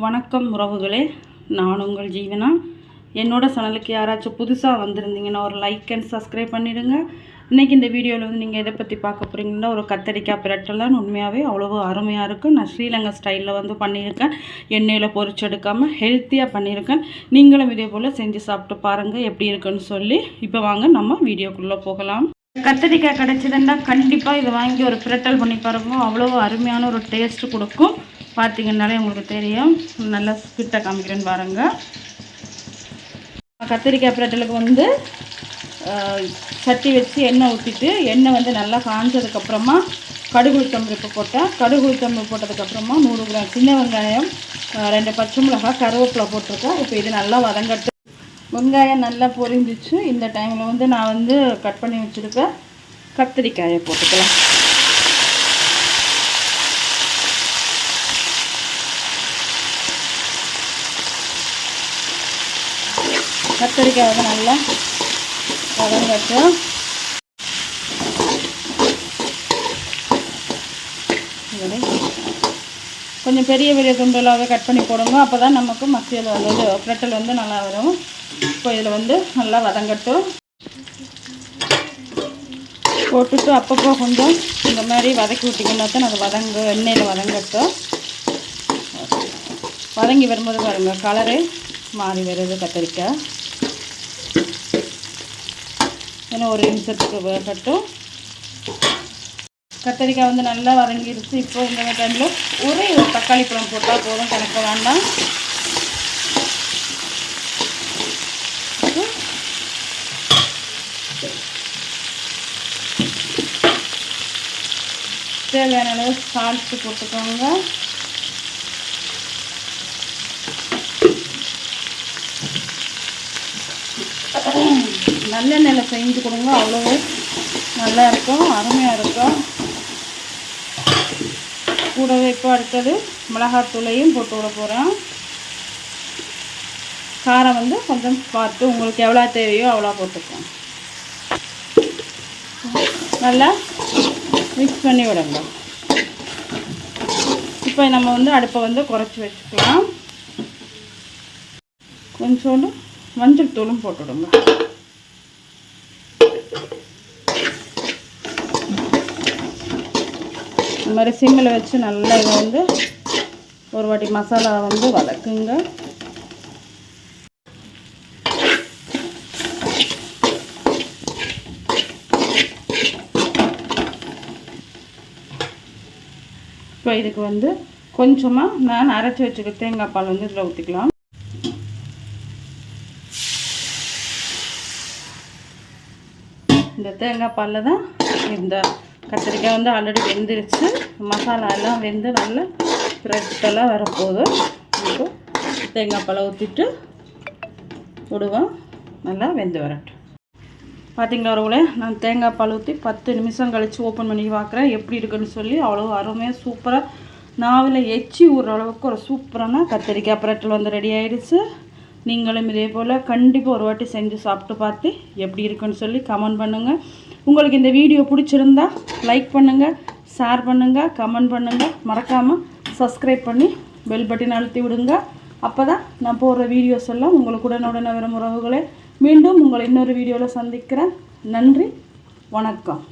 வணக்கம் உறவுகளே. நான் உங்கள் ஜீவனா? என்னோட சேனலுக்கு யாராச்சும் புதுசாக வந்திருந்தீங்கன்னா ஒரு லைக் அண்ட் சப்ஸ்கிரைப் பண்ணிவிடுங்க இன்றைக்கி இந்த வீடியோவில் வந்து நீங்கள் எதை பற்றி பார்க்க போகிறீங்கன்னா ஒரு கத்தரிக்காய் பிரட்டெல்லாம் உண்மையாகவே அவ்வளோ அருமையாக இருக்கும் நான் ஸ்ரீலங்கா ஸ்டைலில் வந்து பண்ணியிருக்கேன். எண்ணெயில் பொறிச்செடுக்காமல் ஹெல்த்தியாக பண்ணியிருக்கேன். நீங்களும் இதே போல் செஞ்சு சாப்பிட்டு பாருங்கள் எப்படி இருக்குன்னு சொல்லி. இப்போ வாங்க நம்ம வீடியோக்குள்ளே போகலாம். கத்தரிக்காய் கிடச்சிதுன்னா கண்டிப்பாக இதை வாங்கி ஒரு பிரட்டல் பண்ணி பாருங்க. அவ்வளோ அருமையான ஒரு டேஸ்ட்டு கொடுக்கும். பார்த்தீங்கன்னாலே உங்களுக்கு தெரியும். நல்லா ஃபிட்டாக காமிக்கிறேன்னு பாருங்க. கத்திரிக்காய் பிரட்டலுக்கு வந்து சட்டி வச்சு எண்ணெய் ஊற்றிட்டு எண்ணெய் வந்து நல்லா காஞ்சதுக்கப்புறமா கடுகு உளுத்தம்பருப்பு போட்டேன் கடுகு உளுத்தம்பருப்பு போட்டதுக்கப்புறமா நூறு கிராம் சின்ன வெங்காயம் ரெண்டு பச்சை மிளகாய் கருவேப்பிலை போட்டிருக்கேன் இப்போ இது நல்லா வதங்கட்டு வெங்காயம் நல்லா பொரிஞ்சிச்சு. இந்த டைமில் வந்து நான் வந்து கட் பண்ணி வச்சுருக்க கத்திரிக்காயை போட்டுக்கலாம். கத்திரிக்காய் வந்து நல்லா வதங்கட்டும். கொஞ்சம் பெரிய பெரிய துண்டலாகவே கட் பண்ணி போடுங்க. அப்போ தான் நமக்கு மசியல் வந்து பிரட்டல் வந்து நல்லா வரும். இப்போ இதில் வந்து நல்லா வதங்கட்டும். போட்டுட்டு அப்பப்போ கொஞ்சம் இந்த மாதிரி வதக்கி விட்டிங்கன்னா தான் அது வதங்க எண்ணெயில் வதங்கட்டும். வதங்கி வரும்போது பாருங்கள் கலரு மாறி வருது கத்திரிக்காய். இன்னும் ஒரு நிமிஷத்துக்கு வேகட்டும் கத்திரிக்காய் வந்து நல்லா வதங்கிடுச்சு. இப்போ இந்த டைமில் ஒரே ஒரு தக்காளி பழம் போட்டால் போதும். கணக்க வேண்டாம். தேவையான அளவு சால்ட்டு போட்டுக்கோங்க. நல்லெண்ணெயில் செஞ்சு கொடுங்க அவ்வளோ நல்லா இருக்கும் அருமையாக இருக்கும். கூடவே இப்போ அடுத்தது மிளகாத்தூளையும் போட்டு விட போகிறேன் காரம் வந்து கொஞ்சம் பார்த்து உங்களுக்கு எவ்வளோ தேவையோ அவ்வளோ போட்டுக்கோங்க நல்லா மிக்ஸ் பண்ணி விடுங்க. இப்போ நம்ம வந்து அடுப்பை வந்து குறைச்சி வச்சுக்கலாம். கொஞ்சோண்டு மஞ்சள் தூளும் போட்டுவிடுங்க இந்த மாதிரி சிம்மில் வச்சு நல்லா இதை வந்து ஒரு வாட்டி மசாலா வந்து வதக்குங்க. இப்போ இதுக்கு வந்து கொஞ்சமாக நான் அரைச்சி வச்சுக்க தேங்காய் பால் வந்து இதில் ஊற்றிக்கலாம் இந்த தேங்காய் பாலில் தான் இந்த கத்திரிக்காய் வந்து ஆல்ரெடி வெந்துருச்சு. மசாலா எல்லாம் வெந்து நல்லா ப்ரெட்டெல்லாம் வரப்போகுது. இப்போ தேங்காய் பழம் ஊற்றிட்டு விடுவோம் நல்லா வெந்து வரட்டும். பார்த்தீங்களா ஒருவளே நான் தேங்காய் பால் ஊற்றி பத்து நிமிஷம் கழித்து ஓப்பன் பண்ணி பார்க்குறேன் எப்படி இருக்குன்னு சொல்லி அவ்வளோ அருமையாக சூப்பராக நாவில் எச்சி ஊற அளவுக்கு ஒரு சூப்பரான கத்திரிக்காய் பிரட்டல் வந்து ரெடி ஆகிடுச்சு நீங்களும் இதே போல் கண்டிப்பாக ஒரு வாட்டி செஞ்சு சாப்பிட்டு பார்த்து எப்படி இருக்குன்னு சொல்லி கமெண்ட் பண்ணுங்கள் உங்களுக்கு இந்த வீடியோ பிடிச்சிருந்தா லைக் பண்ணுங்கள் ஷேர் பண்ணுங்கள் கமெண்ட் பண்ணுங்கள் மறக்காமல் சப்ஸ்கிரைப் பண்ணி பெல் பட்டன் அழுத்தி விடுங்க. அப்போ தான் நான் போடுற வீடியோஸ் எல்லாம் உங்களுக்கு உடனுடனே வரும் உறவுகளே. மீண்டும் உங்களை இன்னொரு வீடியோவில் சந்திக்கிறேன். நன்றி வணக்கம்.